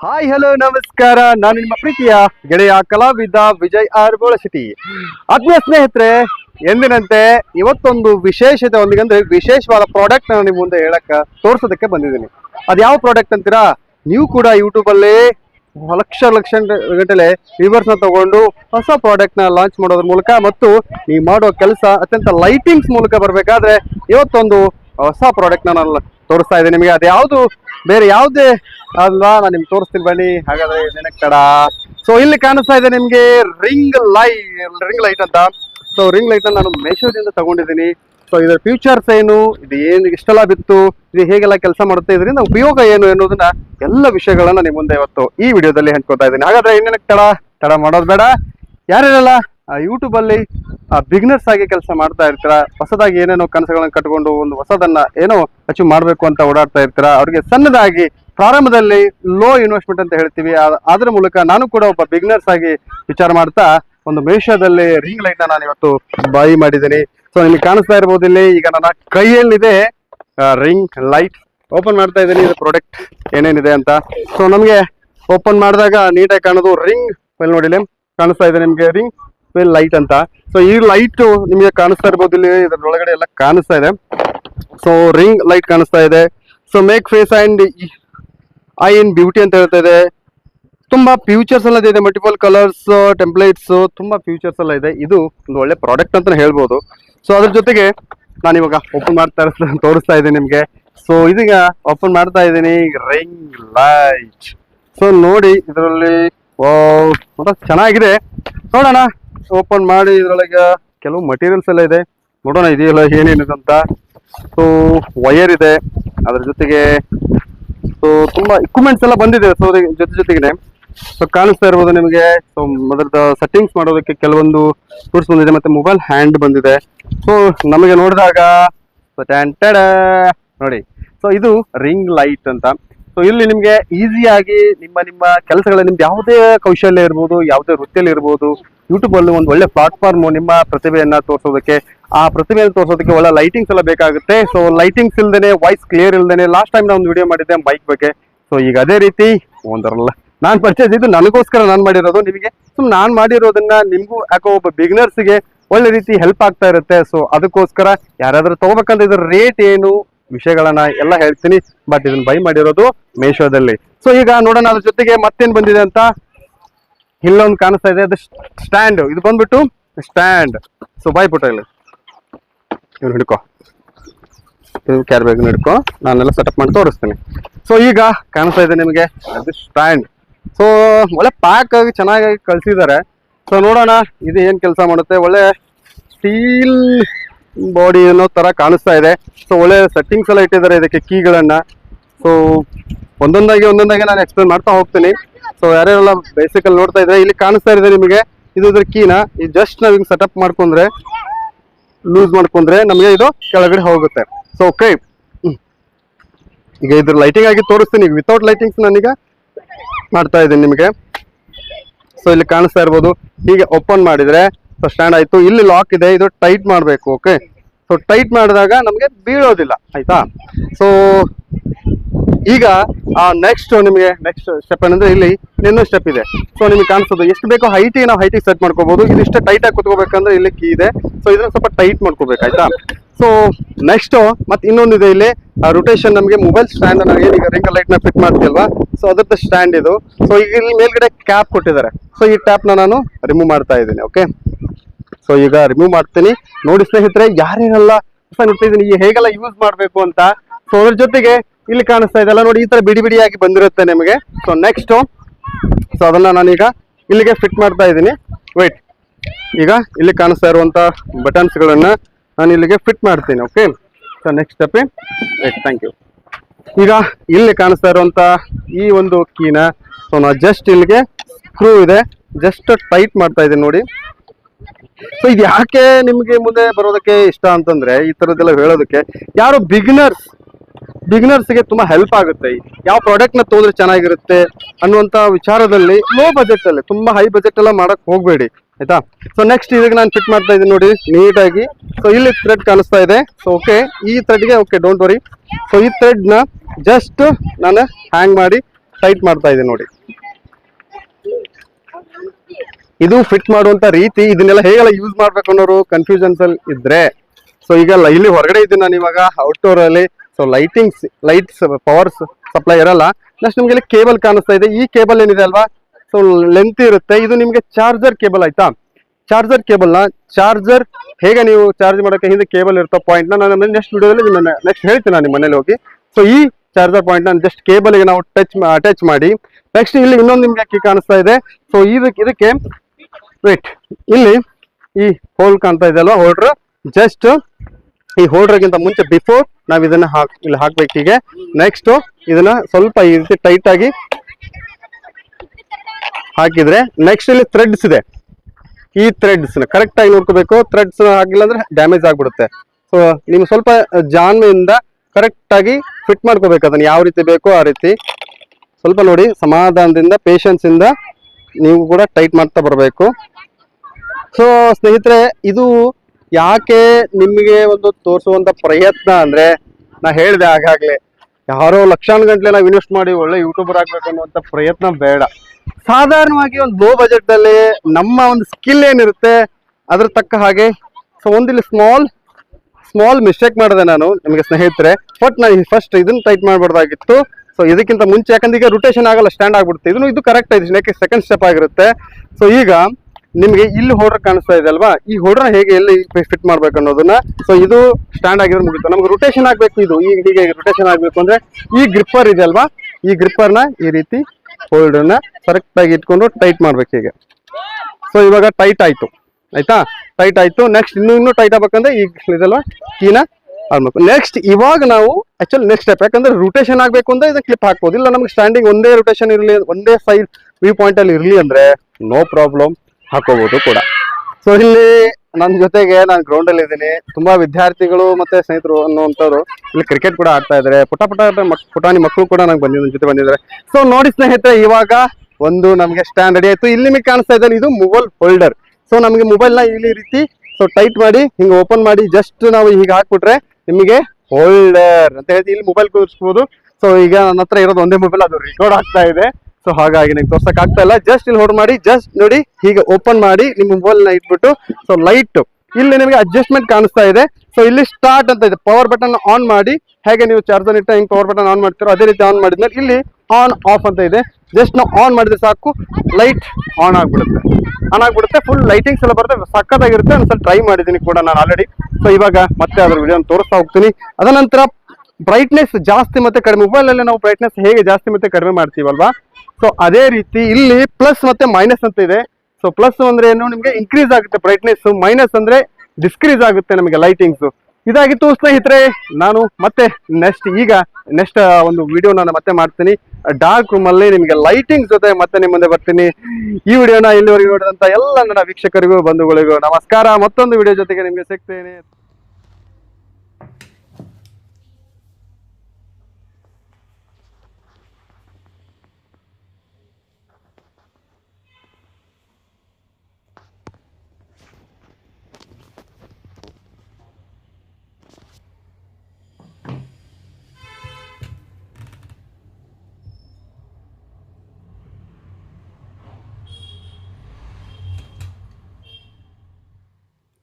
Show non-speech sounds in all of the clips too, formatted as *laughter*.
Hi hello ನಮಸ್ಕಾರ. ನಾನು ನಿಮ್ಮ ಪ್ರೀತಿಯ ಗೆಳೆಯ ಕಲಾವಿದ ವಿಜಯ್ ಆರ್ ಬೋಳಶೆಟ್ಟಿ. ಆತ್ಮೀಯ ಸ್ನೇಹಿತರೆ, ಎಂದಿನಂತೆ ಇವತ್ತೊಂದು ವಿಶೇಷತೆ ಒಂದಿಗೆ ಅಂದ್ರೆ ವಿಶೇಷವಾದ ಪ್ರಾಡಕ್ಟ್ ನಾನು ನಿಮ್ಮ ಮುಂದೆ ಹೇಳಕ್ಕ ತೋರ್ಸೋದಕ್ಕೆ ಬಂದಿದ್ದೀನಿ. ಅದು ಯಾವ ಪ್ರಾಡಕ್ಟ್ ಅಂತೀರಾ? ನೀವು ಕೂಡ ಯೂಟ್ಯೂಬ್ ಅಲ್ಲಿ ಲಕ್ಷ ಲಕ್ಷ ಗಂಟೆಲೆ ವಿವರ್ಸ್ನ ತಗೊಂಡು ಹೊಸ ಪ್ರಾಡಕ್ಟ್ನ ಲಾಂಚ್ ಮಾಡೋದ್ರ ಮೂಲಕ ಮತ್ತು ನೀವು ಮಾಡೋ ಕೆಲಸ ಅತ್ಯಂತ ಲೈಟಿಂಗ್ಸ್ ಮೂಲಕ ಬರಬೇಕಾದ್ರೆ ಇವತ್ತೊಂದು ಹೊಸ ಪ್ರಾಡಕ್ಟ್ನ ನಾನು ತೋರಿಸ್ತಾ ಇದ್ದೀನಿ. ನಿಮಗೆ ಅದು ಯಾವುದು ಬೇರೆ ಯಾವುದೇ ಅಲ್ವಾ? ನಾನು ನಿಮ್ಗೆ ತೋರಿಸ್ತೀನಿ ಬನ್ನಿ. ಹಾಗಾದ್ರೆ ನೆನಕ್ ತಡ ಸೊ ಇಲ್ಲಿ ಕಾಣಿಸ್ತಾ ಇದೆ ನಿಮಗೆ ರಿಂಗ್ ಲೈ ರಿಂಗ್ ಲೈಟ್ ಅಂತ. ಸೊ ರಿಂಗ್ ಲೈಟ್ ನಾನು ಮೇಶೋದಿಂದ ತಗೊಂಡಿದ್ದೀನಿ. ಸೊ ಇದರ ಫ್ಯೂಚರ್ಸ್ ಏನು? ಇದು ಏನು? ಇಷ್ಟೆಲ್ಲ ಬಿತ್ತು. ಇದು ಹೇಗೆಲ್ಲ ಕೆಲಸ ಮಾಡುತ್ತೆ? ಇದರಿಂದ ಉಪಯೋಗ ಏನು ಎನ್ನುವುದನ್ನ ಎಲ್ಲ ವಿಷಯಗಳನ್ನ ನಿಮ್ಮ ಮುಂದೆ ಇವತ್ತು ಈ ವಿಡಿಯೋದಲ್ಲಿ ಹಂಚ್ಕೋತಾ ಇದ್ದೀನಿ. ಹಾಗಾದ್ರೆ ಇನ್ನೇನಕ್ಕೆ ತಡ? ತಡ ಮಾಡೋದು ಬೇಡ. ಯಾರ್ಯಾರೆಲ್ಲ ಯೂಟ್ಯೂಬ್ ಅಲ್ಲಿ ಬಿಗ್ನರ್ಸ್ ಆಗಿ ಕೆಲಸ ಮಾಡ್ತಾ ಇರ್ತೀರಾ? ಹೊಸದಾಗಿ ಏನೇನೋ ಕನಸುಗಳನ್ನು ಕಟ್ಕೊಂಡು ಒಂದು ಹೊಸದನ್ನ ಏನೋ ಅಚೀವ್ ಮಾಡಬೇಕು ಅಂತ ಓಡಾಡ್ತಾ ಇರ್ತೀರಾ? ಅವ್ರಿಗೆ ಸಣ್ಣದಾಗಿ, ಪ್ರಾರಂಭದಲ್ಲಿ ಲೋ ಇನ್ವೆಸ್ಟ್ಮೆಂಟ್ ಅಂತ ಹೇಳ್ತೀವಿ. ಅದರ ಮೂಲಕ ನಾನು ಕೂಡ ಒಬ್ಬ ಬಿಗ್ನರ್ಸ್ ಆಗಿ ವಿಚಾರ ಮಾಡ್ತಾ, ಒಂದು ಮೇಷದಲ್ಲಿ ರಿಂಗ್ ಲೈಟ್ ನಾನು ಇವತ್ತು ಬಾಯಿ ಮಾಡಿದ್ದೀನಿ. ಸೊ ನಿಮಗೆ ಕಾಣಿಸ್ತಾ ಇರ್ಬೋದು ಇಲ್ಲಿ, ಈಗ ನನ್ನ ಕೈಯಲ್ಲಿದೆ ರಿಂಗ್ ಲೈಟ್ ಓಪನ್ ಮಾಡ್ತಾ ಇದ್ದೀನಿ, ಇದು ಪ್ರಾಡಕ್ಟ್ ಏನೇನಿದೆ ಅಂತ. ಸೊ ನಮಗೆ ಓಪನ್ ಮಾಡಿದಾಗ ನೀಟಾಗಿ ಕಾಣೋದು ರಿಂಗ್ ಇಲ್ಲಿ ನೋಡಿ ಇಲ್ಲಿ ಕಾಣಿಸ್ತಾ ಇದೆ ನಿಮಗೆ ರಿಂಗ್ ವೆಲ್ ಲೈಟ್ ಅಂತ. ಸೊ ಈ ಲೈಟ್ ನಿಮಗೆ ಕಾಣಿಸ್ತಾ ಇರ್ಬೋದು ಇಲ್ಲಿ. ಇದ್ರೊಳಗಡೆ ಎಲ್ಲ ಕಾಣಿಸ್ತಾ ಇದೆ. ಸೊ ರಿಂಗ್ ಲೈಟ್ ಕಾಣಿಸ್ತಾ ಇದೆ. So make face and I in beauty ಅಂತ ಹೇಳ್ತಾ ಇದೆ. ತುಂಬಾ ಫ್ಯೂಚರ್ಸ್ ಎಲ್ಲ ಇದೆ. ಮಲ್ಟಿಪಲ್ ಕಲರ್ಸ್ ಟೆಂಪ್ಲೇಟ್ಸ್ ತುಂಬಾ ಫ್ಯೂಚರ್ಸ್ ಎಲ್ಲ ಇದೆ. ಇದು ಒಂದು ಒಳ್ಳೆ ಪ್ರಾಡಕ್ಟ್ ಅಂತ ಹೇಳ್ಬೋದು. ಸೊ ಅದ್ರ ಜೊತೆಗೆ ನಾನು ಇವಾಗ ಓಪನ್ ಮಾಡ್ತಾ ತೋರಿಸ್ತಾ ಇದ್ದೀನಿ ನಿಮಗೆ. ಸೊ ಇದೀಗ ಓಪನ್ ಮಾಡ್ತಾ ಇದ್ದೀನಿ. ರಿಂಗ್ ಲೈಟ್ ಸೊ ನೋಡಿ ಇದರಲ್ಲಿ ಚೆನ್ನಾಗಿದೆ. ನೋಡೋಣ. ಓಪನ್ ಮಾಡಿ ಇದ್ರೊಳಗೆ ಕೆಲವು ಮಟೀರಿಯಲ್ಸ್ ಎಲ್ಲ ಇದೆ. ನೋಡೋಣ, ಇದೆಯಲ್ಲ ಏನೇನಿದೆ ಅಂತ. ಸೊ ವಯರ್ ಇದೆ. ಅದ್ರ ಜೊತೆಗೆ ಸೊ ತುಂಬಾ ಇಕ್ವಿಪ್ಮೆಂಟ್ಸ್ ಎಲ್ಲ ಬಂದಿದೆ. ಸೊ ಜೊತೆ ಜೊತೆಗೆ ಸೊ ಕಾಣಿಸ್ತಾ ಇರ್ಬೋದು ನಿಮಗೆ. ಸೊ ಅದರದ ಸೆಟ್ಟಿಂಗ್ಸ್ ಮಾಡೋದಕ್ಕೆ ಕೆಲವೊಂದು ಟೂರ್ಸ್ ಬಂದಿದೆ ಮತ್ತೆ ಮೊಬೈಲ್ ಹ್ಯಾಂಡ್ ಬಂದಿದೆ. ಸೊ ನಮಗೆ ನೋಡಿದಾಗ ನೋಡಿ. ಸೊ ಇದು ರಿಂಗ್ ಲೈಟ್ ಅಂತ. ಸೊ ಇಲ್ಲಿ ನಿಮಗೆ ಈಸಿಯಾಗಿ ನಿಮ್ಮ ನಿಮ್ಮ ಕೆಲಸಗಳ ನಿಮ್ದು ಯಾವುದೇ ಕೌಶಲ್ಯ ಇರ್ಬೋದು, ಯಾವುದೇ ವೃತ್ತಿಯಲ್ಲಿ ಇರ್ಬೋದು ಯೂಟ್ಯೂಬ್ ಅಲ್ಲಿ ಒಂದು ಒಳ್ಳೆ ಪ್ಲಾಟ್ಫಾರ್ಮ್ ನಿಮ್ಮ ಪ್ರತಿಭೆಯನ್ನ ತೋರಿಸೋದಕ್ಕೆ, ಆ ಪ್ರತಿಭೆಯನ್ನು ತೋರಿಸೋದಕ್ಕೆ ಒಳ್ಳೆ ಲೈಟಿಂಗ್ಸ್ ಎಲ್ಲ ಬೇಕಾಗುತ್ತೆ. ಸೊ ಲೈಟಿಂಗ್ಸ್ ಇಲ್ದೇನೆ ವಾಯ್ಸ್ ಕ್ಲಿಯರ್ ಇಲ್ದೇನೆ ಲಾಸ್ಟ್ ಟೈಮ್ ನಾನು ಒಂದು ವಿಡಿಯೋ ಮಾಡಿದ್ದೆ ಬೈಕ್ ಬಗ್ಗೆ. ಸೊ ಈಗ ಅದೇ ರೀತಿ, ಒಂದರಲ್ಲ. ನಾನು ಪರ್ಚೇಸ್ ಇದು ನನಗೋಸ್ಕರ ನಾನು ಮಾಡಿರೋದು. ನಿಮಗೆ ಸುಮ್ಮನೆ ನಾನು ಮಾಡಿರೋದನ್ನ ನಿಮಗೂ ಯಾಕೋ ಒಬ್ಬ ಬಿಗಿನರ್ಸ್ಗೆ ಒಳ್ಳೆ ರೀತಿ ಹೆಲ್ಪ್ ಆಗ್ತಾ ಇರುತ್ತೆ. ಸೊ ಅದಕ್ಕೋಸ್ಕರ ಯಾರಾದರೂ ತಗೋಬೇಕಂದ್ರೆ ಇದ್ರ ರೇಟ್ ಏನು? ವಿಷಯಗಳನ್ನ ಎಲ್ಲ ಹೇಳ್ತೀನಿ ಬಟ್ ಇದನ್ನ ಬೈ ಮಾಡಿರೋದು ಮೇಶೋದಲ್ಲಿ ಸೊ ಈಗ ನೋಡೋಣ, ಅದ್ರ ಜೊತೆಗೆ ಮತ್ತೇನ್ ಬಂದಿದೆ ಅಂತ ಇಲ್ಲೊಂದು ಕಾಣಿಸ್ತಾ ಇದೆ. ಅದು ಸ್ಟ್ಯಾಂಡ್ ಇದು ಬಂದ್ಬಿಟ್ಟು ಸ್ಟ್ಯಾಂಡ್ ಸೊ ಬಾಯ್ ಪುಟ ಇಲ್ಲಿ. ಇವ್ನು ಹಿಡ್ಕೋ. Char bag ಹಿಡ್ಕೋ. ನಾನೆಲ್ಲ ಸೆಟಪ್ ಮಾಡಿ ತೋರಿಸ್ತೀನಿ. ಸೊ ಈಗ ಕಾಣಿಸ್ತಾ ಇದೆ ನಿಮಗೆ ಅದು ಸ್ಟ್ಯಾಂಡ್ ಸೊ ಒಳ್ಳೆ ಪ್ಯಾಕ್ ಆಗಿ ಚೆನ್ನಾಗಿ ಕಳ್ಸಿದ್ದಾರೆ. ಸೊ ನೋಡೋಣ, ಇದು ಏನ್ ಕೆಲಸ ಮಾಡುತ್ತೆ? ಒಳ್ಳೆ ಸ್ಟೀಲ್ ಬಾಡಿ ಅನ್ನೋ ತರ ಕಾಣಿಸ್ತಾ ಇದೆ. ಸೊ ಒಳ್ಳೆ ಸೆಟ್ಟಿಂಗ್ಸ್ ಎಲ್ಲ ಇಟ್ಟಿದ್ದಾರೆ ಇದಕ್ಕೆ ಕೀಗಳನ್ನ. ಸೊ ಒಂದೊಂದಾಗಿ ಒಂದೊಂದಾಗಿ ನಾನು ಎಕ್ಸ್ಪ್ಲೇನ್ ಮಾಡ್ತಾ ಹೋಗ್ತೀನಿ. ಸೊ ಯಾರ್ಯಾರೆಲ್ಲ ಬೇಸಿಕಲ್ ನೋಡ್ತಾ ಇದ್ರೆ ಇಲ್ಲಿ ಕಾಣಿಸ್ತಾ ಇದೆ ನಿಮಗೆ. ಇದು ಇದ್ರ ಕೀನ. ಇದು ಜಸ್ಟ್ ನಾವ್ ಹಿಂಗ್ ಸೆಟಪ್ ಮಾಡ್ಕೊಂಡ್ರೆ ಲೂಸ್ ಮಾಡ್ಕೊಂಡ್ರೆ ನಮಗೆ ಇದು ಕೆಳಗಡೆ ಹೋಗುತ್ತೆ. ಸೊ ಓಕೆ ಈಗ ಇದ್ರ ಲೈಟಿಂಗ್ ಆಗಿ ತೋರಿಸ್ತೀನಿ. ಈಗ ವಿತೌಟ್ ಲೈಟಿಂಗ್ಸ್ ನಾನೀಗ ಮಾಡ್ತಾ ಇದ್ದೀನಿ ನಿಮಗೆ. ಸೊ ಇಲ್ಲಿ ಕಾಣಿಸ್ತಾ ಇರ್ಬೋದು. ಹೀಗೆ ಓಪನ್ ಮಾಡಿದ್ರೆ ಸೊ ಸ್ಟ್ಯಾಂಡ್ ಆಯ್ತು. ಇಲ್ಲಿ ಲಾಕ್ ಇದೆ. ಇದು ಟೈಟ್ ಮಾಡಬೇಕು ಓಕೆ ಸೊ ಟೈಟ್ ಮಾಡಿದಾಗ ನಮಗೆ ಬೀಳೋದಿಲ್ಲ, ಆಯ್ತಾ? ಸೊ ಈಗ ನೆಕ್ಸ್ಟ್ ನಿಮಗೆ ನೆಕ್ಸ್ಟ್ ಸ್ಟೆಪ್ ಏನಂದ್ರೆ ಇಲ್ಲಿ ಇನ್ನೊಂದು ಸ್ಟೆಪ್ ಇದೆ. ಸೊ ನಿಮಗೆ ಕಾಣಿಸೋದು ಎಷ್ಟು ಬೇಕೋ ಹೈಟಿಗೆ ನಾವು ಹೈಟಿಗೆ ಸೆಟ್ ಮಾಡ್ಕೋಬಹುದು ಇದಿಷ್ಟು ಟೈಟ್ ಆಗಿ ಕುತ್ಕೋಬೇಕಂದ್ರೆ ಇಲ್ಲಿ ಕೀ ಇದೆ. ಸೊ ಇದನ್ನ ಸ್ವಲ್ಪ ಟೈಟ್ ಮಾಡ್ಕೋಬೇಕು, ಆಯ್ತಾ? ಸೊ ನೆಕ್ಸ್ಟ್ ಮತ್ತೆ ಇನ್ನೊಂದಿದೆ ಇಲ್ಲಿ. ರೊಟೇಷನ್ ನಮಗೆ ಮೊಬೈಲ್ ಸ್ಟ್ಯಾಂಡ್ ಏನೀಗ ರಿಂಗ್ ಲೈಟ್ನ ಫಿಟ್ ಮಾಡ್ತೀವಲ್ವಾ ಸೊ ಅದರದ್ದು ಸ್ಟ್ಯಾಂಡ್ ಇದು. ಸೊ ಈಗ ಇಲ್ಲಿ ಮೇಲ್ಗಡೆ ಕ್ಯಾಪ್ ಕೊಟ್ಟಿದ್ದಾರೆ. ಸೊ ಈ ಟ್ಯಾಪ್ ನಾನು ರಿಮೂವ್ ಮಾಡ್ತಾ ಇದ್ದೀನಿ ಓಕೆ ಸೊ ಈಗ ರಿಮೂವ್ ಮಾಡ್ತೀನಿ. ನೋಡಿ ಸ್ನೇಹಿತರೆ ಯಾರ್ಯಾರೆಲ್ಲ ಹೊಸ ಹೇಗೆಲ್ಲ ಯೂಸ್ ಮಾಡಬೇಕು ಅಂತ. ಸೊ ಅದ್ರ ಜೊತೆಗೆ ಇಲ್ಲಿ ಕಾಣಿಸ್ತಾ ಇದೆಲ್ಲ ನೋಡಿ ಈ ತರ ಬಿಡಿ ಬಿಡಿಯಾಗಿ ಬಂದಿರುತ್ತೆ ನಿಮಗೆ. ಸೊ ನೆಕ್ಸ್ಟ್ ಸೊ ಅದನ್ನ ನಾನೀಗ ಇಲ್ಲಿಗೆ ಫಿಟ್ ಮಾಡ್ತಾ ಇದ್ದೀನಿ. ವೆಯ್ಟ್ ಈಗ ಇಲ್ಲಿ ಕಾಣಿಸ್ತಾ ಇರುವಂತ ಬಟನ್ಸ್ ಗಳನ್ನ ನಾನು ಇಲ್ಲಿಗೆ ಫಿಟ್ ಮಾಡ್ತೀನಿ okay so next step wait thank you ಈಗ ಇಲ್ಲಿ ಕಾಣಿಸ್ತಾ ಇರುವಂತ ಈ ಒಂದು ಕೀನ. ಸೊ ನಾ ಜಸ್ಟ್ ಇಲ್ಲಿಗೆ ಸ್ಕ್ರೂ ಇದೆ. ಜಸ್ಟ್ ಟೈಟ್ ಮಾಡ್ತಾ ಇದ್ದೀನಿ, ನೋಡಿ. ಸೊ ಇದು ಯಾಕೆ ನಿಮಗೆ ಮುಂದೆ ಬರೋದಕ್ಕೆ ಇಷ್ಟ ಅಂತಂದ್ರೆ ಈ ತರದ್ದೆಲ್ಲ ಹೇಳೋದಕ್ಕೆ ಯಾರು ಬಿಗಿನರ್ಸ್ ಬಿಗಿನರ್ಸ್ಗೆ ತುಂಬಾ ಹೆಲ್ಪ್ ಆಗುತ್ತೆ. ಯಾವ ಪ್ರಾಡಕ್ಟ್ನ ತೋದ್ರೆ ಚೆನ್ನಾಗಿರುತ್ತೆ ಅನ್ನುವಂತ ವಿಚಾರದಲ್ಲಿ ಲೋ ಬಜೆಟ್ ಅಲ್ಲಿ, ತುಂಬಾ ಹೈ ಬಜೆಟ್ ಎಲ್ಲ ಮಾಡಕ್ ಹೋಗ್ಬೇಡಿ, ಆಯ್ತಾ? ಸೊ ನೆಕ್ಸ್ಟ್ ಇದಕ್ಕೆ ನಾನು ಫಿಟ್ ಮಾಡ್ತಾ ಇದ್ದೀನಿ ನೋಡಿ, ನೀಟಾಗಿ. ಸೊ ಇಲ್ಲಿ ಥ್ರೆಡ್ ಕಾಣಿಸ್ತಾ ಇದೆ. ಸೊ ಓಕೆ ಈ ಥ್ರೆಡ್ಗೆ ಓಕೆ ಡೋಂಟ್ ವರಿ ಸೊ ಈ ಥ್ರೆಡ್ನ ಜಸ್ಟ್ ನಾನು ಹ್ಯಾಂಗ್ ಮಾಡಿ ಟೈಟ್ ಮಾಡ್ತಾ ಇದ್ದೀನಿ ನೋಡಿ. ಇದು ಫಿಟ್ ಮಾಡುವಂತ ರೀತಿ ಇದನ್ನೆಲ್ಲ ಹೇಗೆಲ್ಲ ಯೂಸ್ ಮಾಡ್ಬೇಕು ಅನ್ನೋರು ಕನ್ಫ್ಯೂಷನ್ಸ್ ಅಲ್ಲಿ ಇದ್ರೆ ಸೊ ಈಗ ಇಲ್ಲಿ ಹೊರಗಡೆ ಇದ್ದೀನಿ ನಾನು ಇವಾಗ ಔಟ್ಡೋರ್ ಅಲ್ಲಿ so lightings lights power supply ಇರಲ್ಲ. ನೆಕ್ಸ್ಟ್ ನಿಮ್ಗೆ ಇಲ್ಲಿ ಕೇಬಲ್ ಕಾಣಿಸ್ತಾ ಇದೆ. ಈ ಕೇಬಲ್ ಏನಿದೆ ಅಲ್ವಾ? ಸೊ ಲೆಂತ್ ಇರುತ್ತೆ. ಇದು ನಿಮ್ಗೆ ಚಾರ್ಜರ್ ಕೇಬಲ್ ಆಯ್ತಾ? ಚಾರ್ಜರ್ ಕೇಬಲ್ನ ಚಾರ್ಜರ್ ಹೇಗೆ ನೀವು ಚಾರ್ಜ್ ಮಾಡೋಕೆ ಹಿಂದೆ ಕೇಬಲ್ ಇರೋ ಪಾಯಿಂಟ್ ನಾನು ನೆಕ್ಸ್ಟ್ ವಿಡಿಯೋದಲ್ಲಿ ನೆಕ್ಸ್ಟ್ ಹೇಳ್ತೀನಿ ನಾನು ನಿಮ್ಮ ಮನೇಲಿ ಹೋಗಿ. ಸೊ ಈ ಚಾರ್ಜರ್ ಪಾಯಿಂಟ್ ನಾನು ಜಸ್ಟ್ ಕೇಬಲ್ಗೆ ನಾವು ಟಚ್ ಅಟ್ಯಾಚ್ ಮಾಡಿ. ನೆಕ್ಸ್ಟ್ ಇಲ್ಲಿ ಇನ್ನೊಂದು ನಿಮ್ಗೆ ಅಕ್ಕಿ ಕಾಣಿಸ್ತಾ ಇದೆ. ಸೊ ಇದಕ್ಕೆ ಇದಕ್ಕೆ ವೇಟ್ ಇಲ್ಲಿ ಈ ಹೋಲ್ ಕಾಣ್ತಾ ಇದೆ ಅಲ್ವಾ ಹೋಲ್ಡರ್ ಜಸ್ಟ್ ಈ ಹೋಲ್ಡ್ರಗಿಂತ ಮುಂಚೆ ಬಿಫೋರ್ ನಾವು ಇದನ್ನ ಹಾಕ್, ಇಲ್ಲಿ ಹಾಕ್ಬೇಕು ಹೀಗೆ. ನೆಕ್ಸ್ಟ್ ಇದನ್ನ ಸ್ವಲ್ಪ ಈ ರೀತಿ ಟೈಟ್ ಆಗಿ ಹಾಕಿದ್ರೆ ನೆಕ್ಸ್ಟ್ ಇಲ್ಲಿ ಥ್ರೆಡ್ಸ್ ಇದೆ. ಈ ಥ್ರೆಡ್ಸ್ ಕರೆಕ್ಟ್ ಆಗಿ ನೋಡ್ಕೋಬೇಕು. ಥ್ರೆಡ್ಸ್ ಆಗಿಲ್ಲ ಅಂದ್ರೆ ಡ್ಯಾಮೇಜ್ ಆಗ್ಬಿಡುತ್ತೆ. ಸೊ ನಿಮ್ಗೆ ಸ್ವಲ್ಪ ಜಾಣ್ಮೆಯಿಂದ ಕರೆಕ್ಟ್ ಆಗಿ ಫಿಟ್ ಮಾಡ್ಕೋಬೇಕು ಅದನ್ನ. ಯಾವ ರೀತಿ ಬೇಕೋ ಆ ರೀತಿ. ಸ್ವಲ್ಪ ನೋಡಿ, ಸಮಾಧಾನದಿಂದ ಪೇಷನ್ಸ್ ಇಂದ ನೀವು ಕೂಡ ಟೈಟ್ ಮಾಡ್ತಾ ಬರಬೇಕು. ಸೊ ಸ್ನೇಹಿತರೆ, ಇದು ಯಾಕೆ ನಿಮಗೆ ಒಂದು ತೋರಿಸುವಂತ ಪ್ರಯತ್ನ ಅಂದ್ರೆ ನಾ ಹೇಳಿದೆ ಆಗಾಗ್ಲೇ. ಯಾರೋ ಲಕ್ಷಾನು ಗಂಟ್ಲೆ ನಾವು ಇನ್ವೆಸ್ಟ್ ಮಾಡಿ ಒಳ್ಳೆ ಯೂಟ್ಯೂಬರ್ ಆಗ್ಬೇಕು ಅನ್ನುವಂಥ ಪ್ರಯತ್ನ ಬೇಡ. ಸಾಧಾರಣವಾಗಿ ಒಂದು ಲೋ ಬಜೆಟ್ ಅಲ್ಲಿ ನಮ್ಮ ಒಂದು ಸ್ಕಿಲ್ ಏನಿರುತ್ತೆ, ಅದ್ರ ತಕ್ಕ ಹಾಗೆ ಸೊ ಒಂದಿಲ್ಲಿ ಸ್ಮಾಲ್ ಸ್ಮಾಲ್ ಮಿಸ್ಟೇಕ್ ಮಾಡಿದೆ ನಾನು ನಿಮಗೆ ಸ್ನೇಹಿತರೆ. ಬಟ್ ನಾನು ಫಸ್ಟ್ ಇದನ್ನ ಟೈಟ್ ಮಾಡಬಾರ್ದಾಗಿತ್ತು. ಸೊ ಇದಕ್ಕಿಂತ ಮುಂಚೆ ಯಾಕಂದ್ರೆ ಈಗ ರೊಟೇಷನ್ ಆಗಲ್ಲ ಸ್ಟ್ಯಾಂಡ್ ಆಗ್ಬಿಡುತ್ತೆ. ಇದನ್ನು ಇದು ಕರೆಕ್ಟ್ ಆಯ್ತು. ಯಾಕೆ ಸೆಕೆಂಡ್ ಸ್ಟೆಪ್ ಆಗಿರುತ್ತೆ. ಸೊ ಈಗ ನಿಮಗೆ ಇಲ್ಲಿ ಹೋಲ್ಡರ್ ಕಾಣಿಸ್ತಾ ಇದೆ ಅಲ್ವಾ? ಈ ಹೋಲ್ಡರ್ ಹೇಗೆ ಎಲ್ಲಿ ಫಿಟ್ ಮಾಡ್ಬೇಕು ಅನ್ನೋದನ್ನ? ಸೊ ಇದು ಸ್ಟ್ಯಾಂಡ್ ಆಗಿದ್ರೆ ಮುಗಿತು. ನಮ್ಗೆ ರೊಟೇಷನ್ ಆಗ್ಬೇಕು ಇದು. ಈಗ ಹೀಗೆ ರೊಟೇಷನ್ ಆಗ್ಬೇಕು ಅಂದ್ರೆ ಈ ಗ್ರಿಪ್ಪರ್ ಇದೆ ಅಲ್ವಾ? ಈ ಗ್ರಿಪ್ಪರ್ನ ಈ ರೀತಿ ಹೋಲ್ಡರ್ನ ಕರೆಕ್ಟ್ ಆಗಿ ಇಟ್ಕೊಂಡು ಟೈಟ್ ಮಾಡ್ಬೇಕು ಈಗ ಸೊ ಇವಾಗ ಟೈಟ್ ಆಯ್ತು. ಆಯ್ತಾ? ಟೈಟ್ ಆಯ್ತು. ನೆಕ್ಸ್ಟ್ ಇನ್ನು ಇನ್ನೂ ಟೈಟ್ ಆಗ್ಬೇಕಂದ್ರೆ ಈಗ ಇದಲ್ವಾ? ಕೀನ ಆಡ್ಬೇಕು ನೆಕ್ಸ್ಟ್ ಇವಾಗ ನಾವು ಆಕ್ಚುಲಿ ನೆಕ್ಸ್ಟ್ ಸ್ಟೆಪ್ ಯಾಕಂದ್ರೆ ರೊಟೇಷನ್ ಆಗ್ಬೇಕು ಅಂದ್ರೆ ಇದನ್ನ ಕ್ಲಿಪ್ ಹಾಕ್ಬೋದು. ಇಲ್ಲ, ನಮ್ಗೆ ಸ್ಟ್ಯಾಂಡಿಂಗ್ ಒಂದೇ ರೊಟೇಷನ್ ಇರಲಿ, ಒಂದೇ ಸೈಡ್ ವ್ಯೂ ಪಾಯಿಂಟ್ ಅಲ್ಲಿ ಇರಲಿ ಅಂದ್ರೆ ನೋ ಪ್ರಾಬ್ಲಮ್ ಹಾಕೋಬಹುದು ಕೂಡ. ಸೊ ಇಲ್ಲಿ ನನ್ನ ಜೊತೆಗೆ ನಾನು ಗ್ರೌಂಡ್ ಅಲ್ಲಿ ಇದ್ದೀನಿ. ತುಂಬಾ ವಿದ್ಯಾರ್ಥಿಗಳು ಮತ್ತೆ ಸ್ನೇಹಿತರು ಅನ್ನುವಂಥವ್ರು. ಇಲ್ಲಿ ಕ್ರಿಕೆಟ್ ಕೂಡ ಆಡ್ತಾ ಇದ್ದಾರೆ ಪುಟ ಪುಟ ಪುಟಾಣಿ ಮಕ್ಕಳು ಕೂಡ ನಂಗೆ ಬಂದಿದ್ದ ಜೊತೆ ಬಂದಿದ್ದಾರೆ. ಸೊ ನೋಡಿ ಸ್ನೇಹಿತರೆ, ಇವಾಗ ಒಂದು ನಮಗೆ ಸ್ಟ್ಯಾಂಡ್ ರೆಡಿ ಆಯ್ತು. ಇಲ್ಲಿ ನಿಮಗೆ ಕಾಣಿಸ್ತಾ ಇದೆ ಇದು ಮೊಬೈಲ್ ಹೋಲ್ಡರ್ ಸೊ ನಮಗೆ ಮೊಬೈಲ್ನ ಇಲ್ಲಿ ರೀತಿ ಸೊ ಟೈಟ್ ಮಾಡಿ, ಹಿಂಗೆ ಓಪನ್ ಮಾಡಿ ಜಸ್ಟ್ ನಾವು ಹೀಗೆ ಹಾಕ್ಬಿಟ್ರೆ ನಿಮಗೆ ಹೋಲ್ಡರ್ ಅಂತ ಹೇಳಿ ಇಲ್ಲಿ ಮೊಬೈಲ್ ಕೂರಿಸ್ಬೋದು. ಸೊ ಈಗ ನನ್ನ ಹತ್ರ ಇರೋದು ಒಂದೇ ಮೊಬೈಲ್ ಅದು ರೆಕಾರ್ಡ್ ಆಗ್ತಾ ಇದೆ. ಸೊ ಹಾಗಾಗಿ ನಿಮ್ಗೆ ತೋರ್ಸಕ್ ಆಗ್ತಾ ಇಲ್ಲ. ಜಸ್ಟ್ ಇಲ್ಲಿ ಹೋಲ್ಡ್ ಮಾಡಿ ಜಸ್ಟ್ ನೋಡಿ, ಹೀಗೆ ಓಪನ್ ಮಾಡಿ, ನಿಮ್ಮ ಮೊಬೈಲ್ನ ಇಟ್ಬಿಟ್ಟು ಸೊ ಲೈಟ್ ಇಲ್ಲಿ ನಿಮಗೆ ಅಡ್ಜಸ್ಟ್ಮೆಂಟ್ ಕಾಣಿಸ್ತಾ ಇದೆ. ಸೊ ಇಲ್ಲಿ ಸ್ಟಾರ್ಟ್ ಅಂತ ಇದೆ. ಪವರ್ ಬಟನ್ ಆನ್ ಮಾಡಿ, ಹೇಗೆ ನೀವು ಚಾರ್ಜರ್ ಇಟ್ಟ ಹಿಂಗೆ ಪವರ್ ಬಟನ್ ಆನ್ ಮಾಡ್ತೀರೋ ಅದೇ ರೀತಿ ಆನ್ ಮಾಡಿದ್ಮೇಲೆ ಇಲ್ಲಿ ಆನ್ ಆಫ್ ಅಂತ ಇದೆ. ಜಸ್ಟ್ ನಾವು ಆನ್ ಮಾಡಿದ್ರೆ ಸಾಕು ಲೈಟ್ ಆನ್ ಆಗಿಬಿಡುತ್ತೆ. ಆನ್ ಆಗ್ಬಿಡುತ್ತೆ ಫುಲ್ ಲೈಟಿಂಗ್ಸ್ ಎಲ್ಲ ಬರುತ್ತೆ. ಸಕ್ಕತ್ತಾಗಿರುತ್ತೆ ಒಂದ್ಸಲ ಟ್ರೈ ಮಾಡಿದ್ದೀನಿ ಕೂಡ ನಾನು ಆಲ್ರೆಡಿ ಸೊ ಇವಾಗ ಮತ್ತೆ ಅದ್ರ ವಿಡಿಯೋ ತೋರಿಸ್ತಾ ಹೋಗ್ತೀನಿ. ಅದನಂತರ ಬ್ರೈಟ್ನೆಸ್ ಜಾಸ್ತಿ ಮತ್ತೆ ಕಡಿಮೆ. ಮೊಬೈಲ್ ಅಲ್ಲಿ ನಾವು ಬ್ರೈಟ್ನೆಸ್ ಹೇಗೆ ಜಾಸ್ತಿ ಮತ್ತೆ ಕಡಿಮೆ ಮಾಡ್ತೀವಲ್ವಾ? ಸೊ ಅದೇ ರೀತಿ ಇಲ್ಲಿ ಪ್ಲಸ್ ಮತ್ತೆ ಮೈನಸ್ ಅಂತ ಇದೆ. ಸೊ ಪ್ಲಸ್ ಅಂದ್ರೆ ಏನು? ನಿಮಗೆ ಇನ್ಕ್ರೀಸ್ ಆಗುತ್ತೆ ಬ್ರೈಟ್ನೆಸ್ ಮೈನಸ್ ಅಂದ್ರೆ ಡಿಸ್ಕ್ರೀಸ್ ಆಗುತ್ತೆ ನಮಗೆ ಲೈಟಿಂಗ್ಸ್ ಇದಾಗಿತ್ತು ಸ್ನೇಹಿತರೆ, ನಾನು ಮತ್ತೆ ನೆಕ್ಸ್ಟ್ ಈಗ ನೆಕ್ಸ್ಟ್ ಒಂದು ವಿಡಿಯೋ ನಾನು ಮತ್ತೆ ಮಾಡ್ತೀನಿ. ಡಾರ್ಕ್ ರೂಮ್ ಅಲ್ಲಿ ನಿಮಗೆ ಲೈಟಿಂಗ್ ಜೊತೆ ಮತ್ತೆ ನಿಮ್ಮ ಮುಂದೆ ಬರ್ತೀನಿ. ಈ ವಿಡಿಯೋನ ಇಲ್ಲಿವರೆಗೆ ನೋಡಿದಂತ ಎಲ್ಲ ನನ್ನ ವೀಕ್ಷಕರಿಗೂ, ಬಂಧುಗಳಿಗೂ ನಮಸ್ಕಾರ. ಮತ್ತೊಂದು ವಿಡಿಯೋ ಜೊತೆಗೆ ನಿಮಗೆ ಸಿಗ್ತೇನೆ.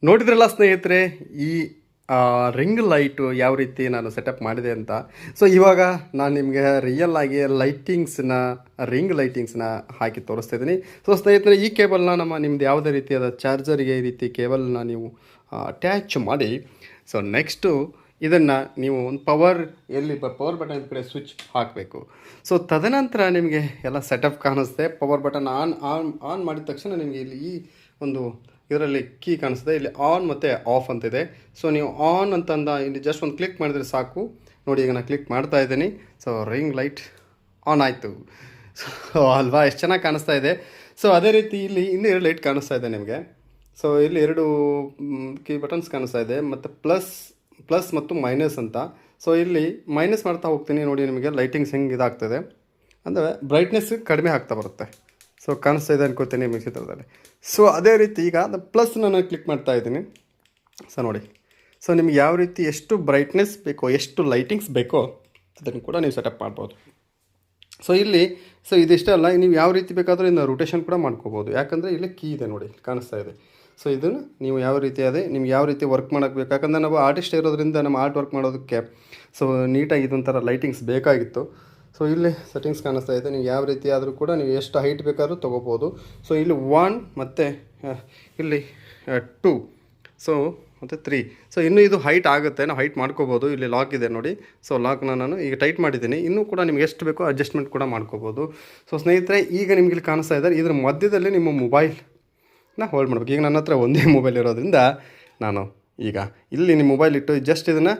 ನೋಡಿದ್ರಲ್ಲ ಸ್ನೇಹಿತರೆ, ಈ ರಿಂಗ್ ಲೈಟು ಯಾವ ರೀತಿ ನಾನು ಸೆಟಪ್ ಮಾಡಿದೆ ಅಂತ. ಸೊ ಇವಾಗ ನಾನು ನಿಮಗೆ ರಿಯಲ್ ಆಗಿ ಲೈಟಿಂಗ್ಸ್ನ ರಿಂಗ್ ಲೈಟಿಂಗ್ಸ್ನ ಹಾಕಿ ತೋರಿಸ್ತಾ ಇದ್ದೀನಿ. ಸೊ ಸ್ನೇಹಿತರೆ, ಈ ಕೇಬಲ್ನ ನಮ್ಮ ನಿಮ್ದು ಯಾವುದೇ ರೀತಿಯಾದ ಚಾರ್ಜರ್ಗೆ ಈ ರೀತಿ ಕೇಬಲ್ನ ನೀವು ಅಟ್ಯಾಚ್ ಮಾಡಿ. ಸೊ ನೆಕ್ಸ್ಟು ಇದನ್ನು ನೀವು ಒಂದು ಪವರ್ ಎಲ್ಲಿ ಪವರ್ ಬಟನ್ ಕಡೆ ಸ್ವಿಚ್ ಹಾಕಬೇಕು. ಸೊ ತದನಂತರ ನಿಮಗೆ ಎಲ್ಲ ಸೆಟಪ್ ಕಾಣಿಸುತ್ತೆ power button on on on ಮಾಡಿದ ತಕ್ಷಣ ನಿಮಗೆ ಇಲ್ಲಿ ಈ ಒಂದು ಇದರಲ್ಲಿ ಕೀ ಕಾಣಿಸ್ತದೆ. ಇಲ್ಲಿ ಆನ್ ಮತ್ತು ಆಫ್ ಅಂತಿದೆ. ಸೊ ನೀವು ಆನ್ ಅಂತಂದ ಇಲ್ಲಿ ಜಸ್ಟ್ ಒಂದು ಕ್ಲಿಕ್ ಮಾಡಿದರೆ ಸಾಕು. ನೋಡಿ, ಈಗ ನಾನು ಕ್ಲಿಕ್ ಮಾಡ್ತಾ ಇದ್ದೀನಿ. ಸೊ ರಿಂಗ್ ಲೈಟ್ ಆನ್ ಆಯಿತು. ಸೊ ಅಲ್ವಾ? ಎಷ್ಟು ಚೆನ್ನಾಗಿ ಕಾಣಿಸ್ತಾ ಇದೆ. ಸೊ ಅದೇ ರೀತಿ ಇಲ್ಲಿ ಇನ್ನೂ ಎರಡು ಲೈಟ್ ಕಾಣಿಸ್ತಾ ಇದೆ ನಿಮಗೆ. ಸೊ ಇಲ್ಲಿ ಎರಡು ಕೀ ಬಟನ್ಸ್ ಕಾಣಿಸ್ತಾ ಇದೆ. ಮತ್ತು ಪ್ಲಸ್ ಪ್ಲಸ್ ಮತ್ತು ಮೈನಸ್ ಅಂತ. ಸೊ ಇಲ್ಲಿ ಮೈನಸ್ ಮಾಡ್ತಾ ಹೋಗ್ತೀನಿ. ನೋಡಿ, ನಿಮಗೆ ಲೈಟಿಂಗ್ಸ್ ಹೆಂಗೆ ಇದಾಗ್ತದೆ. ಅಂದರೆ ಬ್ರೈಟ್ನೆಸ್ ಕಡಿಮೆ ಆಗ್ತಾ ಬರುತ್ತೆ. ಸೊ ಕಾಣಿಸ್ತಾ ಇದೆ ಅನ್ಕೋತೀನಿ ನಿಮಗೆ ಚಿತ್ರದಲ್ಲಿ. ಸೊ ಅದೇ ರೀತಿ ಈಗ ಪ್ಲಸ್ ನಾನು ಕ್ಲಿಕ್ ಮಾಡ್ತಾ ಇದ್ದೀನಿ. ಸೊ ನೋಡಿ. ಸೊ ನಿಮ್ಗೆ ಯಾವ ರೀತಿ ಎಷ್ಟು ಬ್ರೈಟ್ನೆಸ್ ಬೇಕೋ, ಎಷ್ಟು ಲೈಟಿಂಗ್ಸ್ ಬೇಕೋ, ಅದನ್ನು ಕೂಡ ನೀವು ಸೆಟಪ್ ಮಾಡ್ಬೋದು. ಸೊ ಇಲ್ಲಿ ಸೊ ಇದಿಷ್ಟೇ ಅಲ್ಲ, ನೀವು ಯಾವ ರೀತಿ ಬೇಕಾದರೂ ಇನ್ನು ರೊಟೇಷನ್ ಕೂಡ ಮಾಡ್ಕೋಬೋದು. ಯಾಕಂದರೆ ಇಲ್ಲಿ ಕೀ ಇದೆ ನೋಡಿ ಕಾಣಿಸ್ತಾ ಇದೆ. ಸೊ ಇದನ್ನು ನೀವು ಯಾವ ರೀತಿ ಅದೇ, ನಿಮ್ಗೆ ಯಾವ ರೀತಿ ವರ್ಕ್ ಮಾಡೋಕ್ಕೆ ಬೇಕು? ಯಾಕಂದರೆ ನಾವು ಆರ್ಟಿಸ್ಟ್ ಇರೋದ್ರಿಂದ ನಮ್ಮ ಆರ್ಟ್ ವರ್ಕ್ ಮಾಡೋದಕ್ಕೆ ಸೊ ನೀಟಾಗಿ ಇದೊಂಥರ ಲೈಟಿಂಗ್ಸ್ ಬೇಕಾಗಿತ್ತು. ಸೊ ಇಲ್ಲಿ ಸೆಟ್ಟಿಂಗ್ಸ್ ಕಾಣಿಸ್ತಾ ಇದೆ. ನೀವು ಯಾವ ರೀತಿ ಆದರೂ ಕೂಡ ನೀವು ಎಷ್ಟು ಹೈಟ್ ಬೇಕಾದರೂ ತೊಗೋಬೋದು. ಸೊ ಇಲ್ಲಿ ಒನ್ ಮತ್ತು ಇಲ್ಲಿ ಟೂ ಸೊ ಮತ್ತು ತ್ರೀ ಸೊ ಇನ್ನೂ ಇದು ಹೈಟ್ ಆಗುತ್ತೆ. ನಾವು ಹೈಟ್ ಮಾಡ್ಕೋಬೋದು. ಇಲ್ಲಿ ಲಾಕ್ ಇದೆ ನೋಡಿ. ಸೊ ಲಾಕ್ನ ನಾನು ಈಗ ಟೈಟ್ ಮಾಡಿದ್ದೀನಿ. ಇನ್ನೂ ಕೂಡ ನಿಮ್ಗೆ ಎಷ್ಟು ಬೇಕೋ ಅಡ್ಜಸ್ಟ್ಮೆಂಟ್ ಕೂಡ ಮಾಡ್ಕೋಬೋದು. ಸೊ ಸ್ನೇಹಿತರೆ, ಈಗ ನಿಮ್ಗೆ ಇಲ್ಲಿ ಕಾಣಿಸ್ತಾ ಇದ್ದಾರೆ ಇದ್ರ ಮಧ್ಯದಲ್ಲಿ ನಿಮ್ಮ ಮೊಬೈಲ್ನ ಹೋಲ್ಡ್ ಮಾಡಬೇಕು. ಈಗ ನನ್ನ ಹತ್ರ ಒಂದೇ *laughs* ಮೊಬೈಲ್ ಇರೋದ್ರಿಂದ ನಾನು ಈಗ ಇಲ್ಲಿ ನಿಮ್ಮ ಮೊಬೈಲ್ ಇಟ್ಟು ಜಸ್ಟ್ ಇದನ್ನು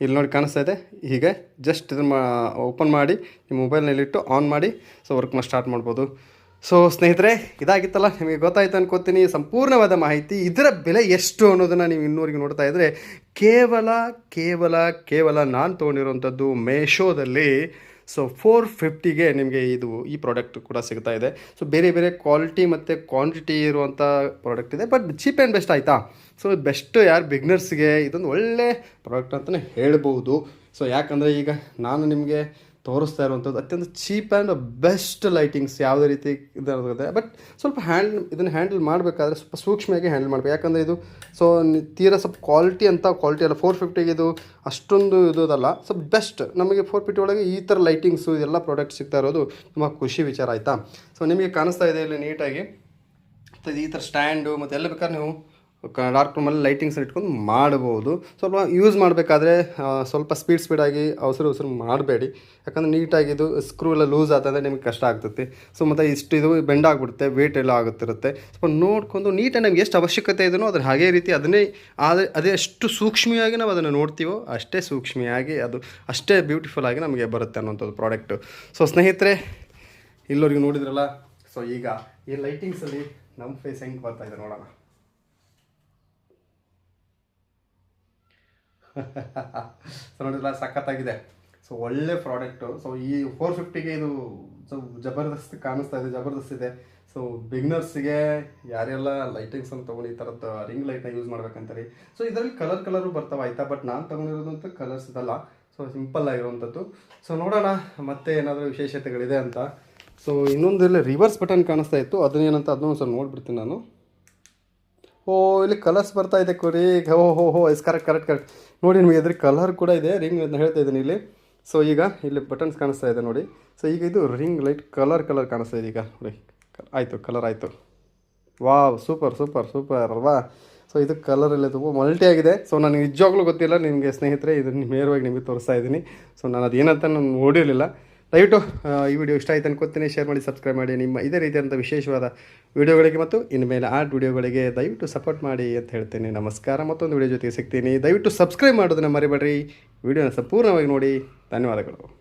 ಇಲ್ಲಿ ನೋಡಿ ಕಾಣಿಸ್ತಾ ಇದೆ. ಹೀಗೆ ಜಸ್ಟ್ ಇದನ್ನು ಓಪನ್ ಮಾಡಿ ನಿಮ್ಮ ಮೊಬೈಲ್ನಲ್ಲಿಟ್ಟು ಆನ್ ಮಾಡಿ ಸೊ ವರ್ಕ್ನ ಸ್ಟಾರ್ಟ್ ಮಾಡ್ಬೋದು. ಸೊ ಸ್ನೇಹಿತರೆ, ಇದಾಗಿತ್ತಲ್ಲ, ನಿಮಗೆ ಗೊತ್ತಾಯ್ತು ಅನ್ಕೋತೀನಿ, ಸಂಪೂರ್ಣವಾದ ಮಾಹಿತಿ, ಇದರ ಬೆಲೆ ಎಷ್ಟು ಅನ್ನೋದನ್ನು ನೀವು ಇನ್ನೂರಿಗೆ ನೋಡ್ತಾ ಇದ್ದರೆ ಕೇವಲ ಕೇವಲ ಕೇವಲ ನಾನು ತೊಗೊಂಡಿರೋಂಥದ್ದು ಮೇಶೋದಲ್ಲಿ ಸೊ ಫೋರ್ ಫಿಫ್ಟಿಗೆ ನಿಮಗೆ ಇದು ಈ ಪ್ರಾಡಕ್ಟ್ ಕೂಡ ಸಿಗ್ತಾ ಇದೆ. ಸೊ ಬೇರೆ ಬೇರೆ ಕ್ವಾಲಿಟಿ ಮತ್ತು ಕ್ವಾಂಟಿಟಿ ಇರುವಂಥ ಪ್ರಾಡಕ್ಟ್ ಇದೆ ಬಟ್ ಚೀಪ್ ಆ್ಯಂಡ್ ಬೆಸ್ಟ್ ಆಯಿತಾ? ಸೊ ಬೆಸ್ಟ್ ಯಾರು ಬಿಗ್ನರ್ಸ್ಗೆ ಇದೊಂದು ಒಳ್ಳೆ ಪ್ರಾಡಕ್ಟ್ ಅಂತಲೇ ಹೇಳ್ಬೋದು. ಸೊ ಯಾಕಂದರೆ ಈಗ ನಾನು ನಿಮಗೆ ತೋರಿಸ್ತಾ ಇರುವಂಥದ್ದು ಅತ್ಯಂತ ಚೀಪ್ ಆ್ಯಂಡ್ ಬೆಸ್ಟ್ ಲೈಟಿಂಗ್ಸ್ ಯಾವುದೇ ರೀತಿ ಇದಾಗುತ್ತೆ ಬಟ್ ಸ್ವಲ್ಪ ಹ್ಯಾಂಡ್ ಇದನ್ನು ಹ್ಯಾಂಡಲ್ ಮಾಡಬೇಕಾದ್ರೆ ಸ್ವಲ್ಪ ಸೂಕ್ಷ್ಮವಾಗಿ ಹ್ಯಾಂಡಲ್ ಮಾಡಬೇಕು. ಯಾಕಂದರೆ ಇದು ಸೊ ತೀರಾ ಸ್ವಲ್ಪ ಕ್ವಾಲಿಟಿ ಅಂತ ಕ್ವಾಲಿಟಿ ಅಲ್ಲ. ಫೋರ್ ಫಿಫ್ಟಿಗೆ ಇದು ಅಷ್ಟೊಂದು ಇದಲ್ಲ ಸ್ವಲ್ಪ ಬೆಸ್ಟ್ ನಮಗೆ ಫೋರ್ ಫಿಫ್ಟಿ ಒಳಗೆ ಈ ಥರ ಲೈಟಿಂಗ್ಸು ಇದೆಲ್ಲ ಪ್ರಾಡಕ್ಟ್ ಸಿಗ್ತಾ ಇರೋದು ತುಂಬ ಖುಷಿ ವಿಚಾರ ಆಯಿತಾ? ಸೊ ನಿಮಗೆ ಕಾಣಿಸ್ತಾ ಇದೆ ಇಲ್ಲಿ ನೀಟಾಗಿ ಮತ್ತು ಈ ಥರ ಸ್ಟ್ಯಾಂಡು ಮತ್ತು ಎಲ್ಲ ಬೇಕಾದ್ರೆ ನೀವು ಡಾರ್ಕ್ ರೂಮಲ್ಲಿ ಲೈಟಿಂಗ್ಸ್ ಇಟ್ಕೊಂಡು ಮಾಡ್ಬೋದು. ಸ್ವಲ್ಪ ಯೂಸ್ ಮಾಡಬೇಕಾದ್ರೆ ಸ್ವಲ್ಪ ಸ್ಪೀಡ್ ಸ್ಪೀಡಾಗಿ ಅವಸರ ಉಸಿರು ಮಾಡಬೇಡಿ. ಯಾಕಂದರೆ ನೀಟಾಗಿ ಇದು ಸ್ಕ್ರೂ ಎಲ್ಲ ಲೂಸ್ ಆದರೆ ನಿಮಗೆ ಕಷ್ಟ ಆಗ್ತೈತಿ. ಸೊ ಮತ್ತು ಇಷ್ಟು ಇದು ಬೆಂಡ್ ಆಗಿಬಿಡುತ್ತೆ ವೇಟ್ ಎಲ್ಲ ಆಗುತ್ತಿರುತ್ತೆ. ಸ್ವಲ್ಪ ನೋಡ್ಕೊಂಡು ನೀಟಾಗಿ ನಮ್ಗೆ ಎಷ್ಟು ಅವಶ್ಯಕತೆ ಇದೆಯೋ ಅದ್ರ ಹಾಗೇ ರೀತಿ ಅದನ್ನೇ, ಆದರೆ ಅದೇ ಎಷ್ಟು ಸೂಕ್ಷ್ಮವಾಗಿ ನಾವು ಅದನ್ನು ನೋಡ್ತೀವೋ ಅಷ್ಟೇ ಸೂಕ್ಷ್ಮಿಯಾಗಿ ಅದು ಅಷ್ಟೇ ಬ್ಯೂಟಿಫುಲ್ ಆಗಿ ನಮಗೆ ಬರುತ್ತೆ ಅನ್ನೋಂಥದ್ದು ಪ್ರಾಡಕ್ಟು ಸೊ ಸ್ನೇಹಿತರೆ ಇಲ್ಲೋರಿಗೆ ನೋಡಿದ್ರಲ್ಲ? ಸೊ ಈಗ ಈ ಲೈಟಿಂಗ್ಸಲ್ಲಿ ನಮ್ಮ ಫೇಸ್ ಹೆಂಗೆ ಬರ್ತಾ ಇದೆ ನೋಡೋಣ. *laughs* ಸೊ ನೋಡಿದ್ರಲ್ಲ, ಸಖತ್ತಾಗಿದೆ. ಸೊ ಒಳ್ಳೆ ಪ್ರಾಡಕ್ಟು ಸೊ ಈ ಫೋರ್ ಫಿಫ್ಟಿಗೆ ಇದು ಸೊ, ಜಬರ್ದಸ್ತ್ ಕಾಣಿಸ್ತಾ ಇದೆ, ಜಬರ್ದಸ್ತ್ ಇದೆ. ಸೊ ಬಿಗ್ನರ್ಸಿಗೆ ಯಾರೆಲ್ಲ ಲೈಟಿಂಗ್ಸ್ ಅನ್ನು ತೊಗೊಂಡು ಈ ಥರದ್ದು ರಿಂಗ್ ಲೈಟ್ನ ಯೂಸ್ ಮಾಡ್ಬೇಕಂತಾರೆ ಸೊ ಇದರಲ್ಲಿ ಕಲರ್ ಕಲರು ಬರ್ತಾವೆ, ಆಯ್ತಾ? ಬಟ್ ನಾನು ತೊಗೊಂಡಿರೋದಂತೂ ಕಲರ್ಸ್ ಇದಲ್ಲ. ಸೊ ಸಿಂಪಲ್ ಆಗಿರುವಂಥದ್ದು ಸೊ ನೋಡೋಣ ಮತ್ತೆ ಏನಾದರೂ ವಿಶೇಷತೆಗಳಿದೆ ಅಂತ. ಸೊ ಇನ್ನೊಂದು ಇಲ್ಲಿ ರಿವರ್ಸ್ ಬಟನ್ ಕಾಣಿಸ್ತಾ ಇತ್ತು. ಅದನ್ನೇನಂತ ಅದನ್ನೂ ಸ್ವಲ್ಪ ನೋಡ್ಬಿಡ್ತೀನಿ ನಾನು. ಓ, ಇಲ್ಲಿ ಕಲರ್ಸ್ ಬರ್ತಾ ಇದೆ ಕೊರಿ. ಓ, ಹೋ ಹೋ ಇಸ್ ಕರೆಕ್ಟ್ ಕರೆಕ್ಟ್ ಕರೆಕ್ಟ್ ನೋಡಿ, ನಿಮಗೆ ಅದ್ರ ಕಲರ್ ಕೂಡ ಇದೆ ರಿಂಗ್ ಅಂತ ಹೇಳ್ತಾ ಇದ್ದೀನಿ ಇಲ್ಲಿ. ಸೊ ಈಗ ಇಲ್ಲಿ ಬಟನ್ಸ್ ಕಾಣಿಸ್ತಾ ಇದೆ ನೋಡಿ. ಸೊ ಈಗ ಇದು ರಿಂಗ್ ಲೈಟ್ ಕಲರ್ ಕಲರ್ ಕಾಣಿಸ್ತಾ ಇದೆ ಈಗ. ನೋಡಿ, ಆಯಿತು ಕಲರ್ ಆಯಿತು. ವಾವ್ ಸೂಪರ್ ಸೂಪರ್ ಸೂಪರ್ ಅಲ್ವಾ? ಸೊ ಇದು ಕಲರಲ್ಲಿ ತುಂಬ ಮಲ್ಟಿ ಆಗಿದೆ. ಸೊ ನನಗೆ ನಿಜವಾಗ್ಲೂ ಗೊತ್ತಿಲ್ಲ, ನಿಮಗೆ ಸ್ನೇಹಿತರೆ, ಇದನ್ನು ನೇರವಾಗಿ ನಿಮಗೆ ತೋರಿಸ್ತಾ ಇದ್ದೀನಿ. ಸೊ ನಾನು ಅದೇನಂತ ನಾನು ನೋಡಿರಲಿಲ್ಲ. ದಯವಿಟ್ಟು ಈ ವಿಡಿಯೋ ಇಷ್ಟ ಆಯ್ತು ಅನ್ಕೋತೀನಿ ಶೇರ್ ಮಾಡಿ ಸಬ್ಸ್ಕ್ರೈಬ್ ಮಾಡಿ. ನಿಮ್ಮ ಇದೇ ರೀತಿಯಾದಂಥ ವಿಶೇಷವಾದ ವಿಡಿಯೋಗಳಿಗೆ ಮತ್ತು ಇನ್ಮೇಲೆ ಆರ್ಟ್ ವಿಡಿಯೋಗಳಿಗೆ ದಯವಿಟ್ಟು ಸಪೋರ್ಟ್ ಮಾಡಿ ಅಂತ ಹೇಳ್ತೀನಿ. ನಮಸ್ಕಾರ. ಮತ್ತೊಂದು ವಿಡಿಯೋ ಜೊತೆಗೆ ಸಿಗ್ತೀನಿ. ದಯವಿಟ್ಟು ಸಬ್ಸ್ಕ್ರೈಬ್ ಮಾಡೋದನ್ನು ಮರಿಬೇಡ್ರಿ. ವಿಡಿಯೋನ ಸಂಪೂರ್ಣವಾಗಿ ನೋಡಿ. ಧನ್ಯವಾದಗಳು.